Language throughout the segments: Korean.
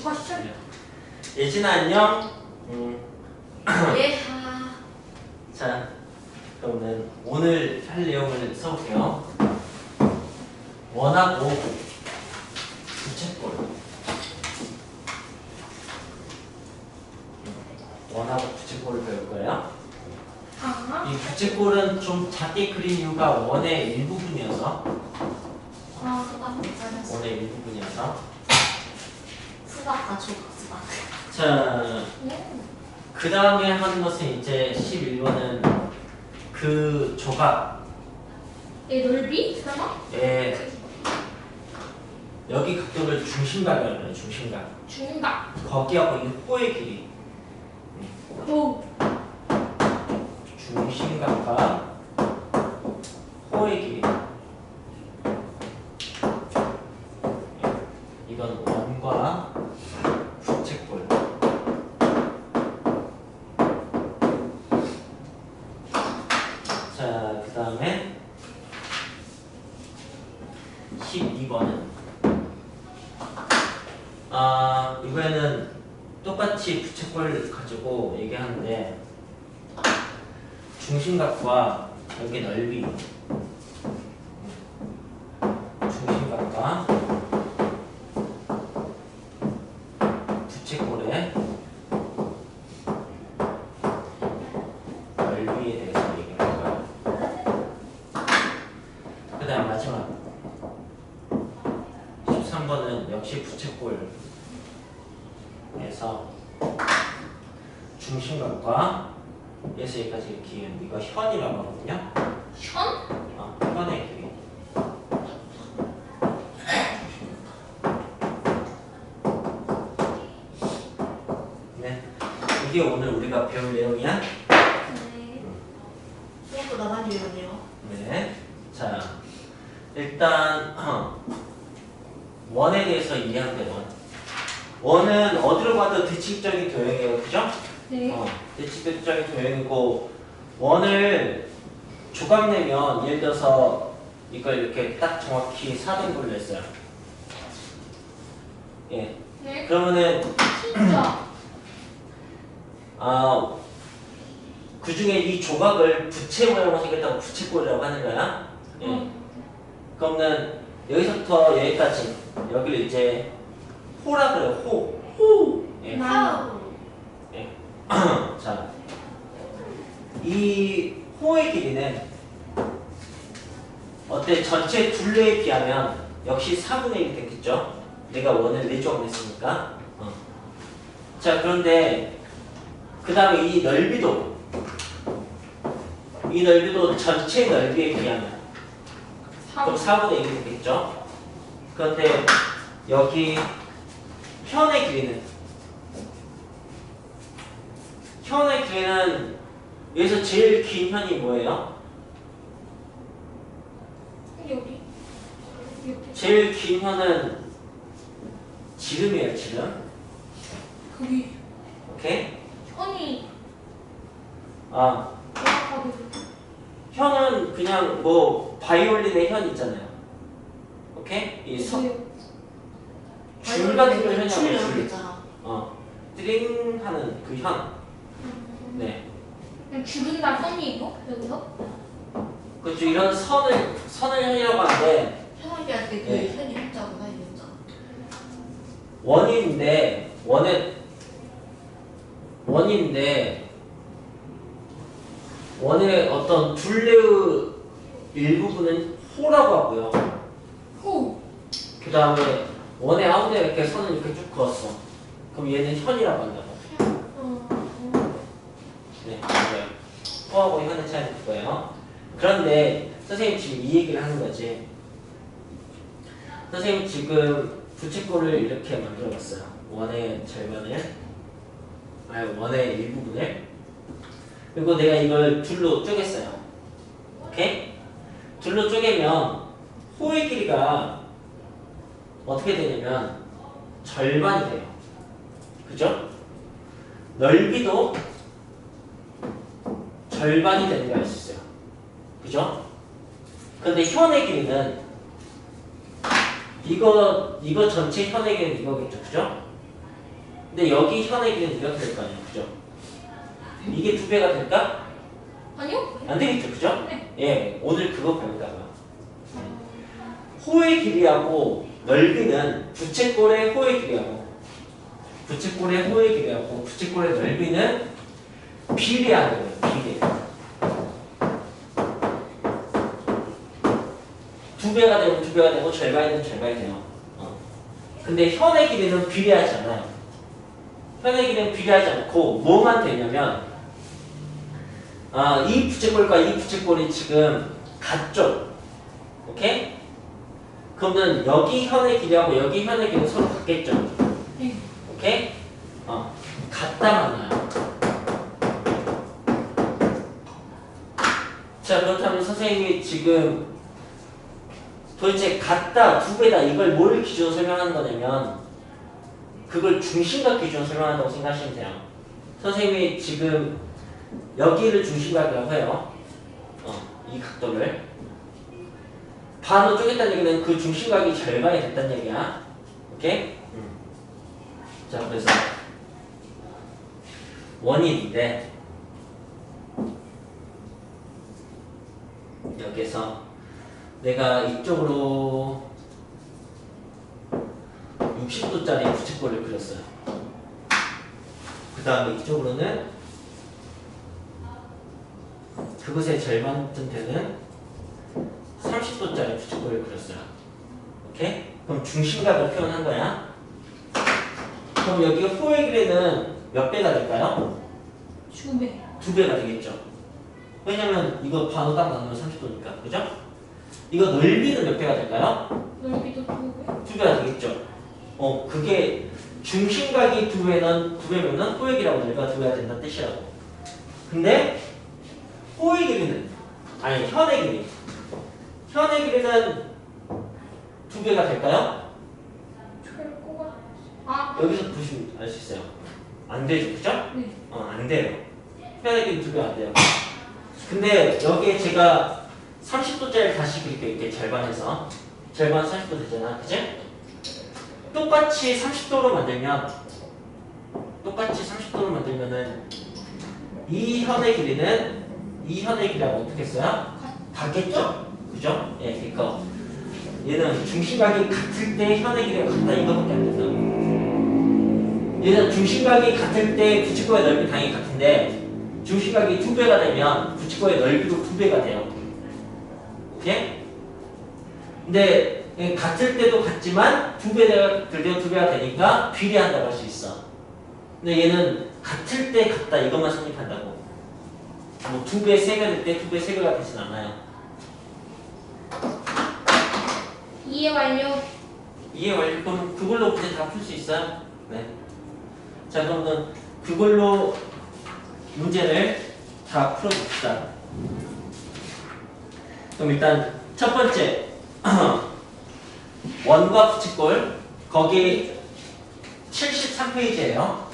슈퍼션. 예진아 안녕. 음, 예하. 자, 그러면 오늘 할 내용을 써볼게요. 원하고 부채꼴. 원하고 부채꼴을 배울 거예요. 아. 이 부채꼴은 좀 작게 그린 이유가 원의 일부분이어서 아. 원의 일부분이어서 수박 아주 수박. 자, 그 다음에 하는 것은 이제 11번은 그 조각 얘 넓이? 설마? 예. 여기 각도를 중심각이라고 해요. 중심각. 중각. 거기하고 이 호의 길이. 오. 중심각과 호의 길이. 예. 이건 원과 부채꼴. 자, 그 다음에 12번은 아 이번에는 똑같이 부채꼴 가지고 얘기하는데 중심각과 여기 넓이 중심각과 부채꼴의 넓이에 대해서 얘기할 거예요. 그 다음 마지막 13번은 역시 부채꼴에서 중심각과 에서 여기까지 기은 이거 현이라고 하거든요. 현? 어, 현의 길이. 네, 이게 오늘 우리가 배울 내용이야. 네. 생각보다 많이 어려네요. 네, 자 일단 어, 원에 대해서 이해하면 돼 원. 원은 어디로 봐도 대칭적인 도형이에요, 그죠? 대칭적인 도형이고 원을 조각 내면 예를 들어서 이걸 이렇게 딱 정확히 4등분을 했어요. 예. 네. 그러면은. 아, 그 중에 이 조각을 부채 모양으로 생겼다고 부채꼴이라고 하는 거야. 예. 어. 그러면 여기서부터 여기까지 여기를 이제 호라 그래요. 호. 호. 예. 나. 자, 이 호의 길이는 어때? 전체 둘레에 비하면 역시 4분의 1이 됐겠죠? 내가 원을 4조각 냈으니까. 어. 자, 그런데 그 다음에 이 넓이도 이 넓이도 전체 넓이에 비하면 그럼 4분의 1이 되겠죠? 그런데 여기 현의 길이는 현의 길이는 여기서 제일 긴 현이 뭐예요? 여기. 여기. 제일 긴 현은 지름이에요, 지름. 거기. 오케이? 현이. 아. 현은 그냥 뭐 바이올린의 현 있잖아요. 오케이? 이 서, 줄 같은 걸 현이라고 줄. 어, 띠링 하는 그 현. 네. 그냥 줄은다 선이 이거? 여기서? 그렇죠. 이런 선을, 선을 현이라고 하는데, 편하게 할때 그 네. 현이 한자구나 이 한자. 원인데 원의 원인데 원의 어떤 둘레의 일부분은 호라고 하고요. 호. 그 다음에 원의 아웃에 이렇게 선을 이렇게 쭉 그었어. 그럼 얘는 현이라고 한다고. 어. 어. 네, 맞아요. 호하고 현의 차이는 그거예요. 그런데 선생님 지금 이 얘기를 하는 거지. 선생님 지금 부채꼴을 이렇게 만들어 봤어요. 원의 절반을, 아니 원의 일부분을. 그리고 내가 이걸 둘로 쪼갰어요. 오케이? 둘로 쪼개면 호의 길이가 어떻게 되냐면 절반이 돼요. 그죠? 넓이도 절반이 되는 수 있어요. 그죠? 근데 현의 길이는 이거 이거 전체 현의 길이는 이거겠죠, 그죠? 근데 여기 현의 길이는 이렇게 될 거 아니에요, 그죠? 이게 두 배가 될까? 아니요? 안 되겠죠, 그죠? 네. 예, 오늘 그거 배우다가 호의 길이하고 넓이는 부채꼴의 호의 길이하고 부채꼴의 호의 길이하고 부채꼴의 넓이는 비례하는 거예요, 비례. 두 배가 되면 두 배가 되고 절반이 되면 절반이 돼요. 어. 근데 현의 길이는 비례하지 않아요. 현의 길이는 비례하지 않고 뭐만 되냐면 아, 이 부채꼴과 이 부채꼴이 지금 같죠? 오케이? 그러면 여기 현의 길이하고 여기 현의 길이 서로 같겠죠? 네. 오케이? 어, 같다 만 나요. 자, 그렇다면 선생님이 지금 도대체 같다, 두 배다, 이걸 뭘 기준으로 설명하는 거냐면 그걸 중심각 기준으로 설명한다고 생각하시면 돼요. 선생님이 지금 여기를 중심각이라고 해요. 어, 이 각도를. 반으로 쪼갰다는 얘기는 그 중심각이 절반이 됐다는 얘기야. 오케이? 자, 그래서 원인인데 여기서 내가 이쪽으로 60도짜리 부채꼴을 그렸어요. 그 다음에 이쪽으로는 그것의 절반쯤 되는 30도짜리 부채꼴을 그렸어요. 오케이? 그럼 중심각을 표현한 거야. 그럼 여기 호의 길이는 몇 배가 될까요? 두 배. 두 배가 되겠죠. 왜냐면 이거 반으로 딱 나누면 30도니까. 그죠? 이거 넓이는 몇 배가 될까요? 넓이도 두 배. 두 배가 되겠죠. 어, 그게 중심각이 두 배는 두 배면은 호의 길이하고 넓이가 두 배가 된다는 뜻이라고. 근데 호의 길이는 아니 현의 길이 현의 길이는 두 배가 될까요? 아, 여기서 보시면 알 수 있어요. 안 되죠, 그죠? 네. 어, 안 돼요. 편하게 두개 안 돼요. 근데 여기에 제가 30도짜리 다시 그릴게요. 이렇게 절반에서. 절반 30도 되잖아. 그치? 똑같이 30도로 만들면, 똑같이 30도로 만들면은, 이 현의 길이는 이 현의 길이하고 어떻게 써요? 같겠죠? 그죠? 예, 그니까. 얘는 중심각이 같을 때 현의 길이가 같다 이거밖에 안 된다고. 얘는 중심각이 같을 때 부치코의 넓이 당연히 같은데 두 배가 되면 부치코의 넓이도 두 배가 돼요. 오케이? 근데 예, 같을 때도 같지만 두 배가 될 때도 두 배가 되니까 비례한다고 할 수 있어. 근데 얘는 같을 때 같다 이것만 성립한다고. 뭐두 배, 세배될때두 배, 세 배가 되진 않아요. 이해 완료. 이해 완료. 그럼 그걸로 문제 다풀 수 있어요? 네. 자, 그러면 그걸로 문제를 다 풀어봅시다. 그럼 일단 첫 번째 원과 부치꼴 거기 73페이지예요.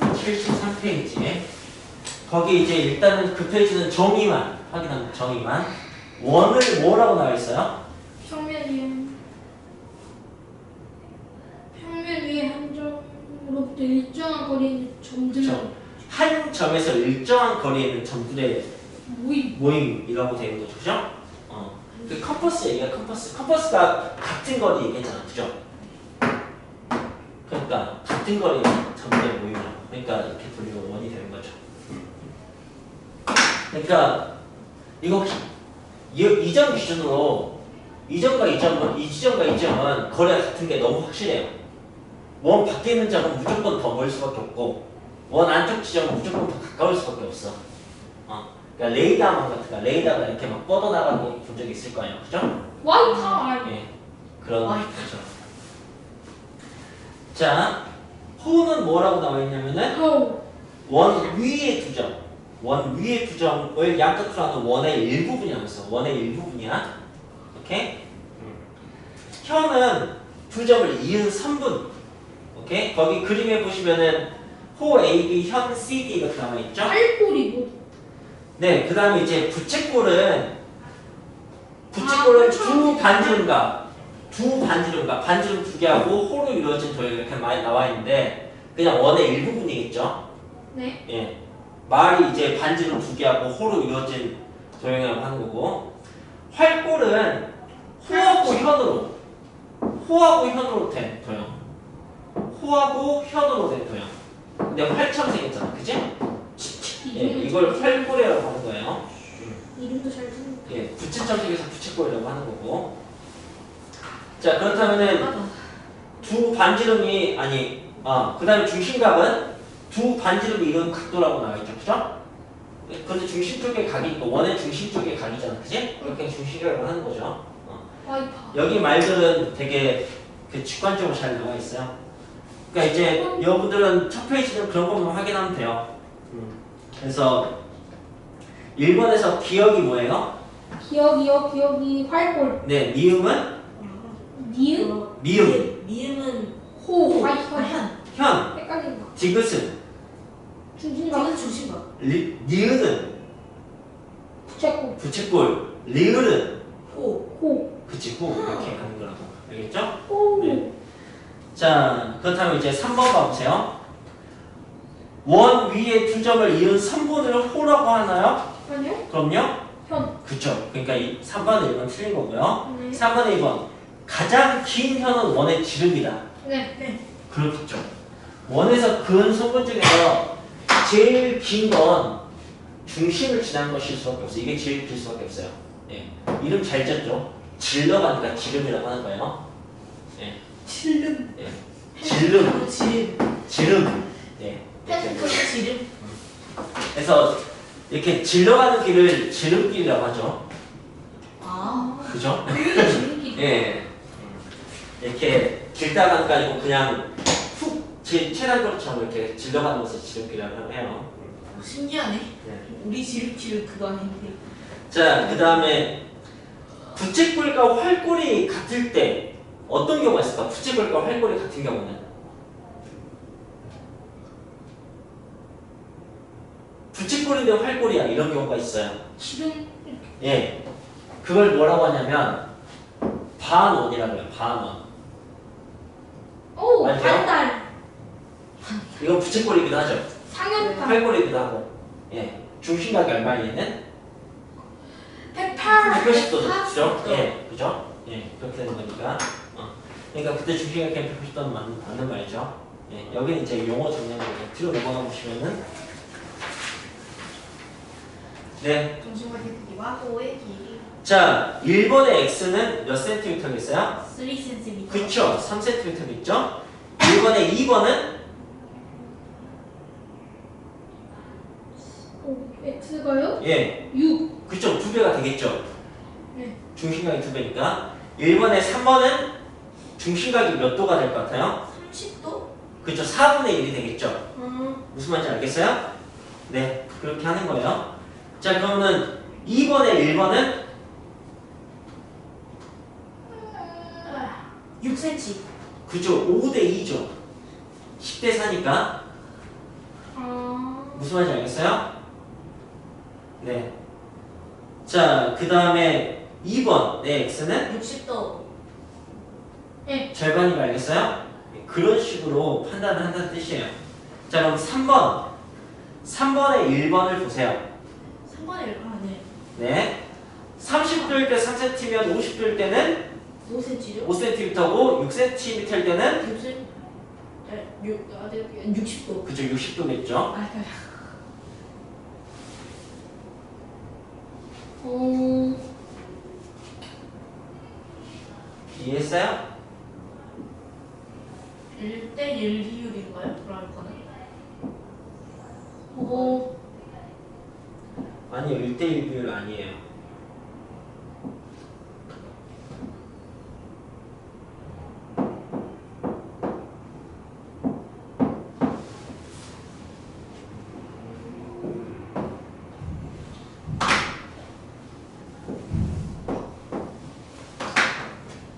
73페이지에 거기 이제 일단은 그 페이지는 정의만 확인합니다. 정의만 원을 뭐라고 나와 있어요? 평면 위에 평면 위에 한 점으로부터 일정한 거리의 점들만 그렇죠. 한 점에서 일정한 거리에 있는 점들의 모임. 모임이라고 되어 있는 거죠, 그죠? 어. 그 컴퍼스 얘기야, 컴퍼스. 컴퍼스가 같은 거리 얘기했잖아, 그죠? 그러니까 같은 거리 점들의 모임이라고. 그러니까 이렇게 돌리면 원이 되는 거죠. 그러니까 이거 이, 이점 기준으로 이점과 이점은 이 지점과 이 점은 거리가 같은 게 너무 확실해요. 원 밖에 있는 점은 무조건 더 멀 수밖에 없고 원 안쪽 지점은 무조건 더 가까울 수밖에 없어. 어. 그러니까 레이더망 같은 거 레이더가 이렇게 막 뻗어나가는 거본적 있을 거 아니에요, 그죠? 와이파. 예, 그런. 거죠. 자, 호는 뭐라고 나와 있냐면은 고. 원 위에 두 점, 원 위에 두 점을 양끝으로 하는 원의 일부분이라면서 원의 일부분이야. 오케이? 현은 두 점을 이은 3분. 오케이? 거기 그림에 보시면은 호 AB, 현 CD 이렇게 나와 있죠? 팔골이 뭐? 네, 그 다음에 이제 부채꼴은 부채꼴은 아, 두 반지름각, 두두 반지름과 반지름 두 개하고 호로 이루어진 도형이 이렇게 많이 나와 있는데 그냥 원의 일부분이겠죠. 네. 예. 말이 이제 반지름 두 개하고 호로 이루어진 도형이라고 하는 거고 활골은 호하고 현으로 호하고 현으로 된 도형 호하고 현으로 된 도형 근데 활처럼 생겼잖아 그지? 예, 이걸 활골이라고 하는 거예요 이름도 잘 듣는. 예, 부채처럼 생겨서 부채꼴이라고 하는 거고 자 그렇다면은 맞아. 두 반지름이 아니 아 그다음에 중심각은 두 반지름이 이룬 각도라고 나와 있죠, 그죠? 근데 중심 쪽에 각이 있고 원의 중심 쪽에 각이잖아, 그지? 그렇게 중심이라고 하는 거죠. 어. 여기 말들은 되게 그 직관적으로 잘 나와 있어요. 그러니까 이제 여러분들은 첫 페이지는 그런 것만 확인하면 돼요. 음. 그래서 1번에서 기억이 뭐예요? 기억이요, 기억이 활골. 네, 미음은 니은, 어, 미음, 미음은 호, 호, 화이파. 과현. 현, 헷갈린다. 디귿은 중심각, 지금 중심각. 리, 니은은 부채꼴, 부채꼴, 리을은 호. 호, 그치 후 이렇게 가는 거라고? 호. 네. 자 그렇다면 이제 3번 봐보세요 원 위에 두 점을 이은 선분을 호라고 하나요? 아니요? 그럼요 현. 그쵸 그러니까 이 3번은 1번 틀린 거고요 네. 3번에 2번 가장 긴 현은 원의 지름이다 네. 그렇겠죠 원에서 근 선분 중에서 제일 긴 건 중심을 지나는 것일 수밖에 없어요 이게 제일 길 수밖에 없어요 예. 이름 잘 졌죠 질러가니까 지름이라고 하는 거예요 예. 지름. 예. 지름, 지름. 지름. 예. 이렇게. 펜스톤 지름. 그래서 이렇게 질러가는 길을 지름길이라고 하죠. 아. 그죠? 지름길. 예. 이렇게 길다 가는 게 아니고 그냥 훅 제 최단 거리처럼 이렇게 질러가는 것을 지름길이라고 해요. 어, 신기하네. 네. 우리 지름길 그거 아닌데. 자, 그 다음에 부채꼴과 활꼴이 같을 때 어떤 경우가 있을까? 부채꼴과 활꼴이 같은 경우는 부채꼴인데 활꼴이야 이런 경우가 있어요. 지름, 예, 그걸 뭐라고 하냐면 반원이라고 해요. 반원. 오? 반달. 이건 부채꼴이기도 하죠. 상현판. 활꼴이기도 하고. 예, 중심각이 얼마나 있는? 108. 180도 아, 그죠? 180도. 예, 그죠? 예, 그렇게 되는 거니까. 어. 그러니까 그때 중심각이 180도는 맞는, 맞는 말이죠. 예, 여기는 이제 용어 정리하고 뒤로 넘어가 보시면은 네, 중심각의 크기와 호의 길이 자, 1번의 x는 몇 센티미터겠어요? 3cm. 그쵸, 3cm 있죠? 1번의 2번은 오, X가요? 예, 6. 그쵸, 두 배가 되겠죠? 네. 중심각이 두 배니까 1번의 3번은 중심각이 몇 도가 될 것 같아요? 30도? 그쵸, 4분의 1이 되겠죠? 아, 무슨 말인지 알겠어요? 네, 그렇게 하는 거예요. 자, 그러면은 2번에 1번은 6cm. 그죠, 5대 2죠. 10대 4니까 아, 무슨 말인지 알겠어요? 네. 자, 그 다음에 2번 내 x는 60도. 절반인 거 알겠어요? 네, 그런 식으로 판단을 한다는 뜻이에요. 자, 그럼 3번. 3번에 1번을 보세요. 3번에 이렇게 하네. 네. 30도일 때 3cm면 50도일 때는 5cm죠? 5cm고 6cm일 때는 6cm. 네, 6, 아, 네, 60도. 그죠 60도겠죠. 아, 네. 어, 이해했어요? 1대1 비율인가요? 그럴 거는? 어, 아니요 1대1 비율 아니에요.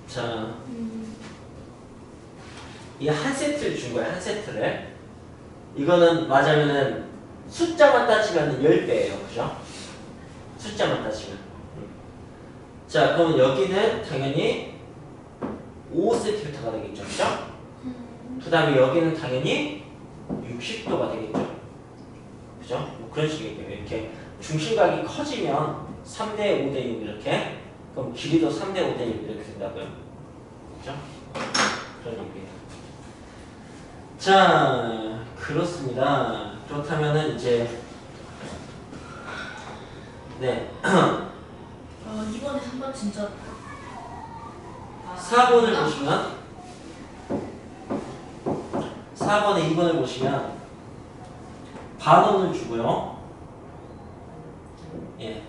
자, 음, 이 한 세트를 준 거야, 한 세트를. 이거는 맞으면은 숫자만 따지면 10배예요. 그죠? 숫자만 따지면. 자, 그럼 여기는 당연히 5cm가 되겠죠. 그죠? 음, 그 다음에 여기는 당연히 60도가 되겠죠. 그죠? 뭐 그런 식이겠죠. 이렇게 중심각이 커지면 3대 5대 6 이렇게 그럼 길이도 3대 5대 6 이렇게 된다고요. 그죠? 그런 얘기예요. 자, 그렇습니다. 그렇다면은 이제 네, 어, 이번에 3번 진짜. 아, 4번을 보시면 4번에 2번을 보시면 반원을 주고요. 예.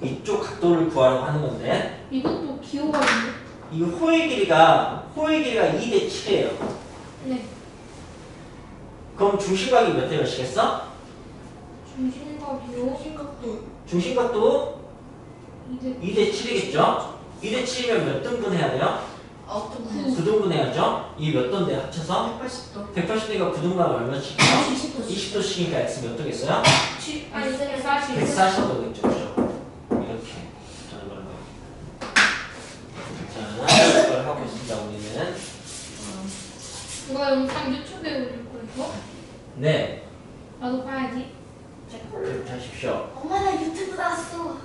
이쪽 각도를 구하려고 하는 건데 이것도 기호가 있네. 이 호의 길이가 호의 길이가 2대 7이에요. 네. 그럼 중심각이 몇 대 몇이겠어? 중심각이요. 심각도. 중심각도 이제 2대 7이겠죠? 2대 7이면 몇 등분 해야 돼요? 아, 어떤 거? 9등분 해야죠? 이 몇 도인데 합쳐서? 180도. 180도가 9등분 얼마씩이요? 20도. 20도씩이니까 x 몇 도겠어요? 아니 140. 140도겠죠, 그죠? 이렇게 저는 그런 거예요. 자, 이걸 하고 있습니다, 우리는. 이거 영상 유튜브에 올릴 거예요? 네, 나도 봐야지. 그렇게 하십시오. 엄마 나 유튜브 나왔어.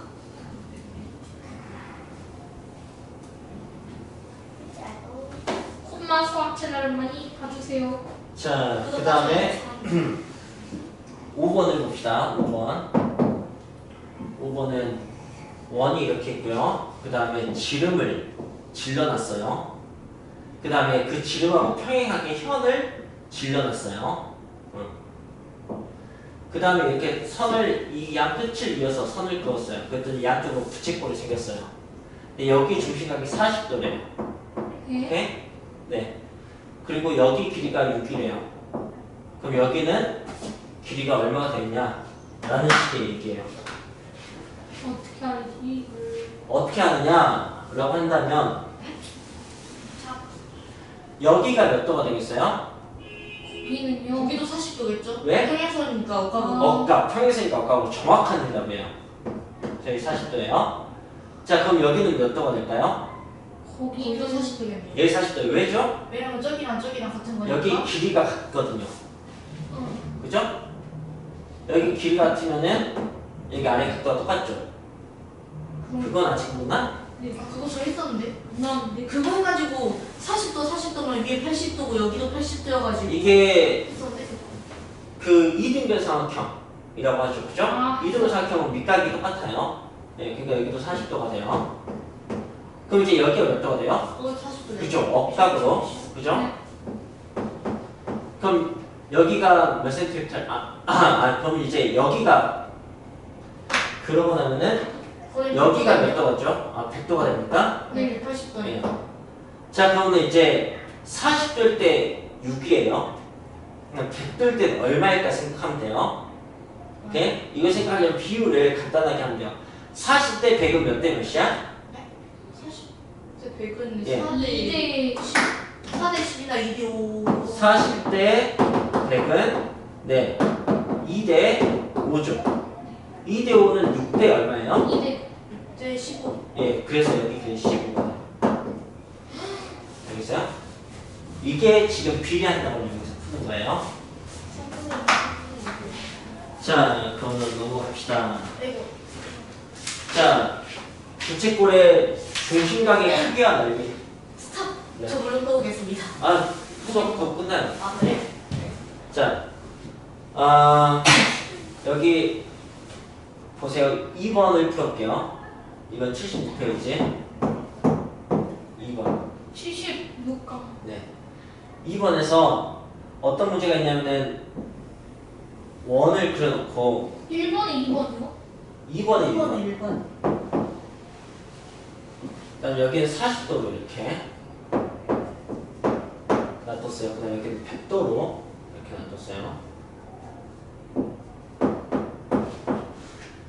콤마 수학 채널 많이 봐주세요. 자, 그 다음에 5번을 봅시다. 5번. 5번은 원이 이렇게 있고요. 그 다음에 지름을 질러놨어요. 그 다음에 그 지름하고 평행하게 현을 질러놨어요. 그 다음에 이렇게 선을 이 양 끝을 이어서 선을 그었어요. 그랬더니 양쪽으로 부채꼴이 생겼어요. 근데 여기 중심각이 40도래요. 네. 오케이? 네. 그리고 여기 길이가 6이래요. 그럼 여기는 길이가 얼마가 되느냐? 라는 식의 얘기예요. 어떻게 알지? 어떻게 하느냐 라고 한다면 여기가 몇 도가 되겠어요? 여기는요. 여기도 40도겠죠? 왜? 평행선이니까 아. 억가고. 억각, 평행선이니까 억각으로 정확한 대답이에요. 저희 40도예요. 자, 그럼 여기는 몇 도가 될까요? 거기는 여기도 40도겠네요. 여기 40도. 왜죠? 왜냐면 저기랑 저기랑 같은 거니까. 여기 길이가 같거든요. 어. 그죠? 여기 길이 같으면은 여기 아래 각도가 똑같죠? 그럼 그건 아직 모르나? 네. 아, 그거 저 했었는데? 나는데 그거 해가지고 40도 40도면 위에 80도고 여기도 80도여가지고 이게 했었는데 그 이등변 삼각형이라고 하죠, 그죠? 아. 이등변 삼각형은 밑각이 똑같아요. 네, 그러니까 여기도 40도가 돼요. 그럼 이제 여기가 몇 도가 돼요? 거기 40도 그죠? 억각으로, 그죠? 네. 그럼 여기가 몇 센티미터? 아, 아, 아, 그럼 이제 여기가 그러고 나면은 여기가 몇 도가죠? 아, 100도가 됩니까? 네 80도예요 자, 그러면 이제 40도일 때 6이에요. 100도일 때 얼마일까 생각하면 돼요. 오케이? 이거 생각하면 비율을 간단하게 하면 돼요. 40대 100은 몇 대 몇이야? 40대 100은 예. 4대 2대 4대 10이나 2대 5 40대 100은 네 2대 5죠. 2대 5는 6대 얼마예요? 2대 6대 15 예, 그래서 여기 그 15가 여기서요? 이게 지금 비례한다고 여기서 푸는 거예요. 자, 그러면 넘어갑시다. 자, 부채꼴의 중심각의 크기와 넓이. 스탑 네. 저 물론 떠오겠습니다 아, 곧 끝나요. 아 그래? 자, 아, 여기 보세요. 2번을 풀어볼게요. 이건 76페이지. 2번. 76강. 네. 2번에서 어떤 문제가 있냐면은 원을 그려놓고 1번에 2번이요? 2번에 1번. 1번에 1번 그다음 여기는 40도로 이렇게 놔뒀어요. 그 다음 여기는 100도로 이렇게 놔뒀어요.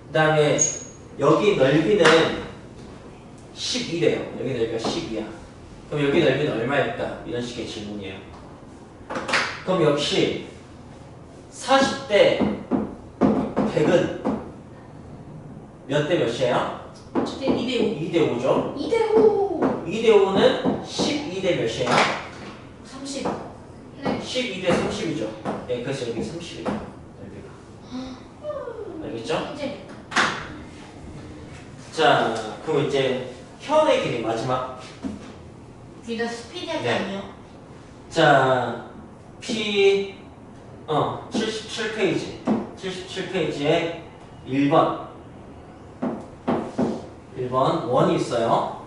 그 다음에 여기 넓이는 12래요. 여기 넓이가 10이야. 그럼 여기 넓이는 얼마일까? 이런 식의 질문이에요. 그럼 역시 40대 100은 몇 대 몇이에요? 2대 5 2대 5죠. 2대 5. 2대 5는 12대 12대 몇이에요? 30. 네. 12대 30이죠. 네, 그래서 여기 30이에요. 넓이가. 알겠죠? 이제 자, 그럼 이제 현의 길이 마지막. 뒤다 스피디하게 네. 아니요? 자, P 어 77페이지 77페이지에 1번 1번 원이 있어요.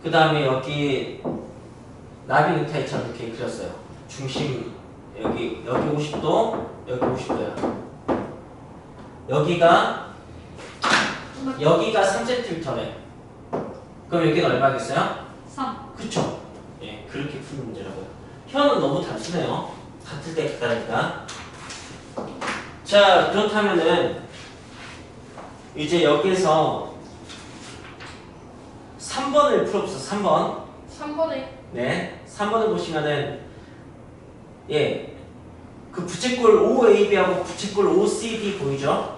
그 다음에 여기 나비 넥타이처럼 이렇게 그렸어요. 중심 여기 여기 50도 여기 50도야. 여기가 여기가 3cm래. 그럼 여기는 얼마겠어요? 3. 그쵸? 예, 그렇게 푸는 문제라고요. 현은 너무 단순해요. 같을 때 같다니까. 자, 그렇다면은 이제 여기에서 3번을 풀어봅시다. 3번. 3번에 네, 3번을 보시면은 예, 그 부채꼴 OAB하고 부채꼴 OCD 보이죠?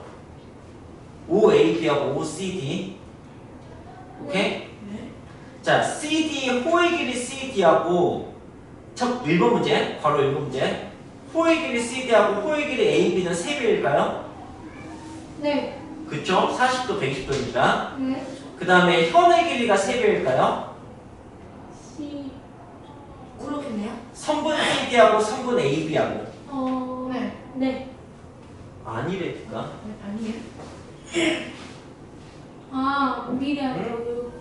OAB하고 OCD. 오케이? 네. 자, CD 호의 길이 CD하고 첫 1번 문제, 바로 1번 문제. 호의 길이 CD하고 호의 길이 AB는 3배일까요? 네. 그쵸? 40도, 120도입니다. 네. 그 다음에 현의 길이가 3배일까요? C. 그렇겠네요. 선분 CD하고 선분 AB하고 어. 네. 네. 아니래니까 아니에요? 아, 미래하고요.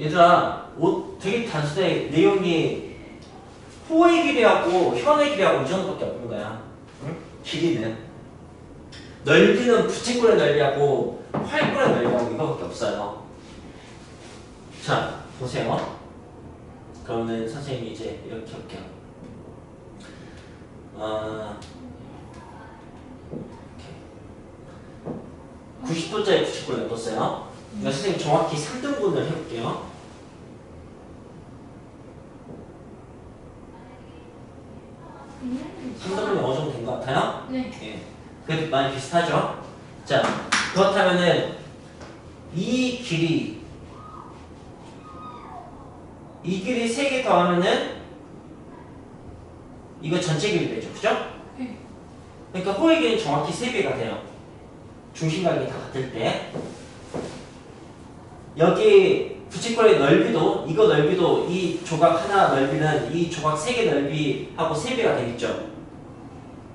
얘들아 옷 되게 단순해. 내용이 호의 길이하고 현의 길이하고 이 정도밖에 없는 거야. 응? 길이는. 넓이는 부채꼴의 넓이하고 활꼴의 넓이하고 이거밖에 없어요. 자 보세요. 그러면 선생님이 이제 이렇게 할게요. 어, 이렇게 90도짜리 부채꼴을 놔뒀어요 이거 선생님 정확히 3등분을 해볼게요. 음. 3등분이 어느 정도 된 것 같아요? 네. 예. 그래도 많이 비슷하죠? 자, 그렇다면은 이 길이 이 길이 3개 더하면은 이거 전체 길이 되죠. 그죠? 네. 그러니까 호의 길이는 정확히 3배가 돼요. 중심각이 다 같을 때. 여기 부채꼴의 넓이도 이거 넓이도 이 조각 하나 넓이는 이 조각 세 개 넓이하고 세 배가 되겠죠.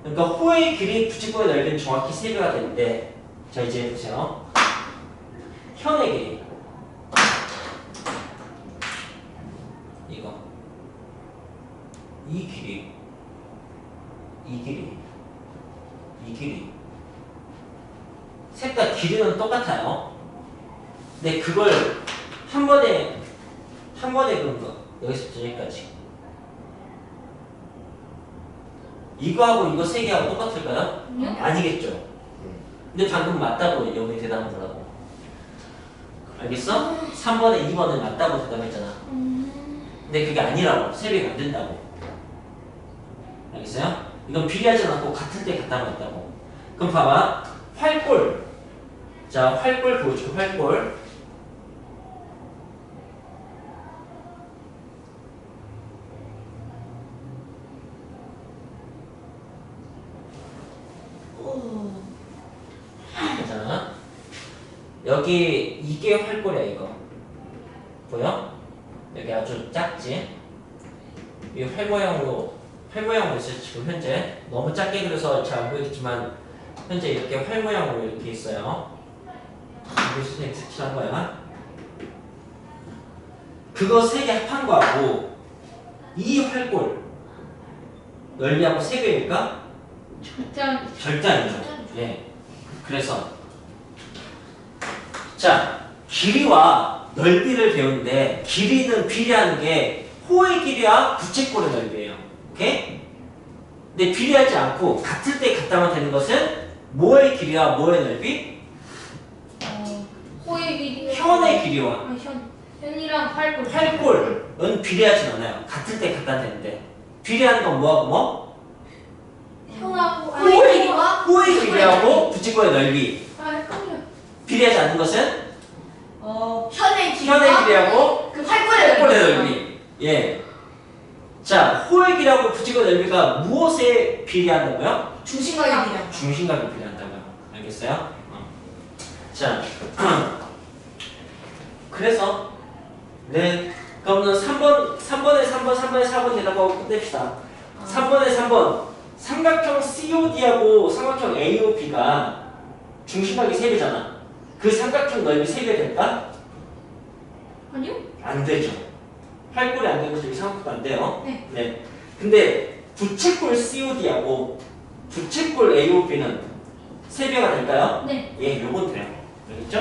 그러니까 호의 길이 부채꼴의 넓이는 정확히 세 배가 되는데 자 이제 보세요. 현의 길이 이거 이 길이 이 길이 이 길이 셋 다 길이는 똑같아요. 근데 그걸 한 번에 한 번에 그런 거 여기서부터 여기까지 이거하고 이거 세 개하고 똑같을까요? 아니요. 아니겠죠. 근데 방금 맞다고 영이 대답하더라고. 알겠어? 3번에 2번은 맞다고 대답했잖아. 음. 근데 그게 아니라고. 세 배가 안 된다고. 알겠어요? 이건 비례하지 않고 같을 때 같다고 했다고. 그럼 봐봐. 활골. 자, 활골 보여줘. 활골. 여기 이게 활골이야 이거. 보여? 여기 아주 작지? 이 활 모양으로 활 모양으로 있어요 지금 현재 너무 작게 그려서 잘 안 보이겠지만 현재 이렇게 활 모양으로 이렇게 있어요. 선생님 색칠한 거야. 그거 세 개 합한 거하고 이 활골 넓이하고 세 안. 절대 아니죠. 예. 그래서 자 길이와 넓이를 배우는데 길이는 비례하는 게 호의 길이와 부채꼴의 넓이에요. 오케이? 근데 비례하지 않고 같을 때 같다면 되는 것은 뭐의 길이와 뭐의 넓이? 어. 호의 길이. 현의 길이와 아, 현. 현이랑 팔골. 활골은 비례하진 않아요. 같을 때 같다 되는데 비례하는 건 뭐하고 뭐? 현하고. 아, 호의 길이와 호의 길이하고 부채꼴의 넓이 아, 헷갈려. 비례하지 않는 것은 어 현의 길이와 현의 길이하고 그 팔걸의 팔골의 넓이. 넓이. 예. 자, 호액이라고 부지거 넓이가 무엇에 비례한다고요? 중심각이 비례. 중심각에 비례한다고요. 알겠어요? 어. 자, 그래서 네, 그러면 3번, 3번에 3번, 3번에 4번 대답하고 끝냅시다. 3번에 3번 삼각형 COD하고 삼각형 AOB가 중심각이 3개잖아. 그 삼각형 넓이 3개 될까? 아니요? 안 되죠. 팔골이 안 되는 것도 이상하고 안 돼요. 네. 근데 부채꼴 COD하고 부채꼴 AOB는 3개가 될까요? 네. 예, 요건 돼요. 알겠죠?